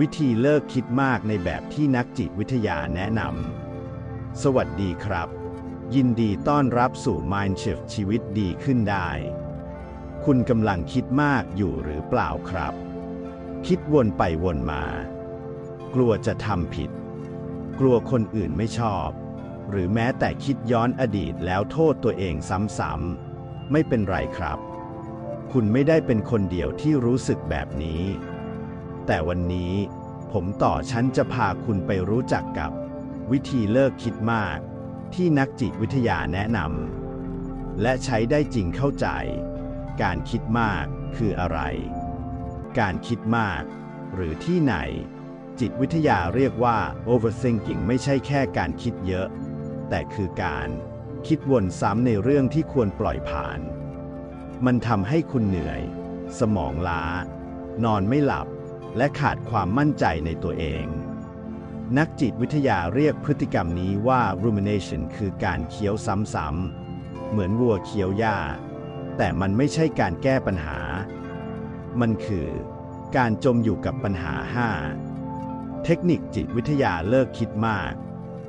วิธีเลิกคิดมากในแบบที่นักจิตวิทยาแนะนำ สวัสดีครับ ยินดีต้อนรับสู่ Mindshift ชีวิตดีขึ้นได้ คุณกำลังคิดมากอยู่หรือเปล่าครับ คิดวนไปวนมา กลัวจะทำผิด กลัวคนอื่นไม่ชอบ หรือแม้แต่คิดย้อนอดีตแล้วโทษตัวเองซ้ำๆ ไม่เป็นไรครับ คุณไม่ได้เป็นคนเดียวที่รู้สึกแบบนี้ แต่วันนี้ผมต่อฉันจะพาคุณไปรู้จักกับ วิธีเลิกคิดมาก ที่นักจิตวิทยาแนะนำและใช้ได้จริงเข้าใจ การคิดมากคืออะไร การคิดมาก หรือที่ไหน จิตวิทยาเรียกว่า overthinking ไม่ใช่แค่การคิดเยอะ แต่คือการคิดวนซ้ำในเรื่องที่ควรปล่อยผ่าน มันทำให้คุณเหนื่อย สมองล้า นอนไม่หลับ และขาดความมั่นใจในตัวเอง นักจิตวิทยาเรียกพฤติกรรมนี้ว่า rumination คือการเคี้ยวซ้ำๆ เหมือนวัวเคี้ยวหญ้า แต่มันไม่ใช่การแก้ปัญหา มันคือการจมอยู่กับปัญหา 5 เทคนิคจิตวิทยาเลิกคิดมาก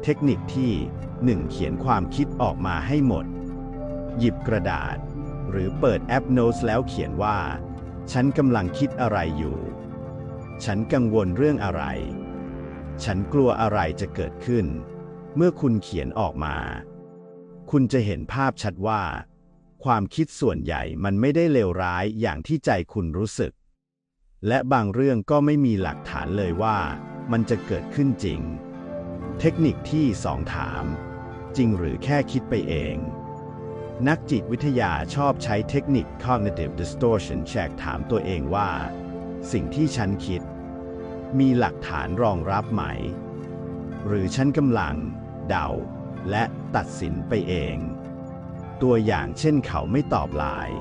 เทคนิคที่ 1. เขียนความคิดออกมาให้หมด หยิบกระดาษ หรือเปิดแอป Notes แล้วเขียนว่า ฉันกำลังคิดอะไรอยู่ ฉันกังวลเรื่องอะไร ฉันกลัวอะไรจะเกิดขึ้น เมื่อคุณเขียนออกมา คุณจะเห็นภาพชัดว่า ความคิดส่วนใหญ่มันไม่ได้เลวร้ายอย่างที่ใจคุณรู้สึก และบางเรื่องก็ไม่มีหลักฐานเลยว่า มันจะเกิดขึ้นจริง เทคนิคที่สองถาม จริงหรือแค่คิดไปเอง นักจิตวิทยาชอบใช้เทคนิค cognitive distortion check ถามตัวเองว่า สิ่งที่ฉันคิด มีหลักฐานรองรับไหม หรือฉันกำลัง เดา และตัดสินไปเอง ตัวอย่างเช่นเขาไม่ตอบไลน์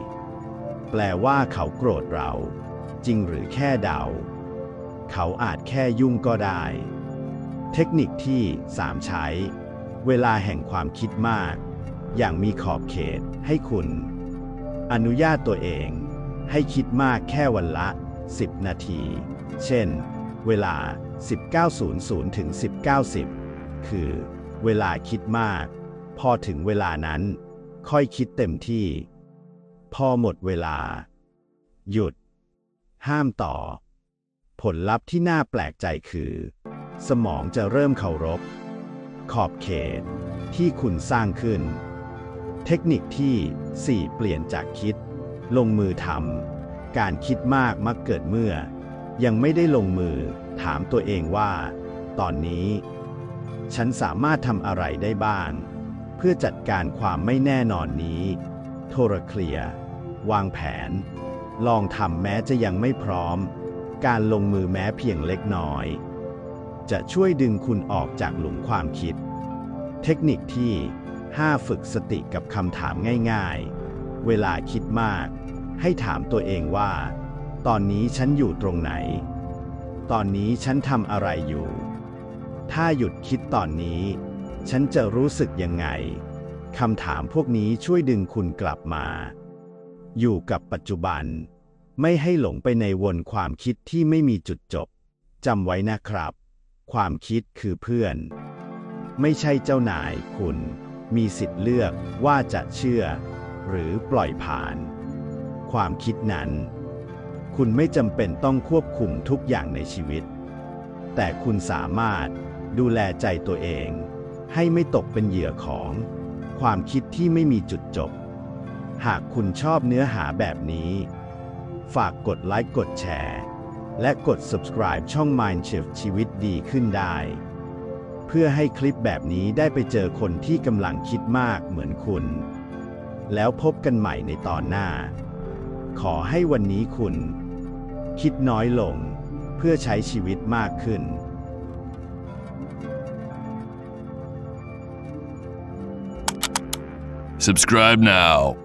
แปลว่าเขาโกรธเรา จริงหรือแค่เดา เขาอาจแค่ยุ่งก็ได้ เทคนิคที่ 3 ใช้ เวลาแห่งความคิดมาก อย่างมีขอบเขตให้คุณ อนุญาตตัวเอง ให้คิดมากแค่วันละ 10 นาที เช่น เวลา 19.00 ถึง 19.10 คือ เวลาคิดมาก พอถึงเวลานั้น ค่อยคิดเต็มที่ พอหมดเวลา หยุด ห้ามต่อ ผลลัพธ์ที่น่าแปลกใจคือ สมองจะเริ่มเคารพ ขอบเขตที่คุณสร้างขึ้น เทคนิคที่ 4 เปลี่ยนจากคิด ลงมือทำการคิดมากมักเกิดเมื่อ ยังไม่ได้ลงมือถามตัวเองว่า ตอนนี้ ฉันสามารถทำอะไรได้บ้าง เพื่อจัดการความไม่แน่นอนนี้ โทรเคลีย วางแผน ลองทำแม้จะยังไม่พร้อม การลงมือแม้เพียงเล็กน้อย จะช่วยดึงคุณออกจากหลุมความคิด เทคนิคที่ 5 ฝึกสติกับคำถามง่ายๆ เวลาคิดมาก ให้ถามตัวเองว่า ตอนนี้ฉันอยู่ตรงไหน ตอนนี้ฉันทำอะไรอยู่ ถ้าหยุดคิดตอนนี้ ฉันจะรู้สึกยังไงคำถามพวกนี้ช่วยดึงคุณกลับมา อยู่กับปัจจุบัน ไม่ให้หลงไปในวนความคิดที่ไม่มีจุดจบจำไว้นะครับ ความคิดคือเพื่อน ไม่ใช่เจ้านายคุณ มีสิทธิ์เลือกว่าจะเชื่อ หรือปล่อยผ่าน ความคิดนั้น คุณไม่จำเป็นต้องควบคุมทุกอย่างในชีวิต แต่คุณสามารถดูแลใจตัวเอง ให้ไม่ตกเป็นเหยื่อของ ความคิดที่ไม่มีจุดจบ หากคุณชอบเนื้อหาแบบนี้ ฝากกดไลค์กดแชร์ และกด subscribe ช่อง Mindshift ชีวิตดีขึ้นได้ เพื่อให้คลิปแบบนี้ได้ไปเจอคนที่กำลังคิดมากเหมือนคุณ แล้วพบกันใหม่ในตอนหน้า ขอให้วันนี้คุณ คิดน้อยลง เพื่อใช้ชีวิตมากขึ้น Subscribe now.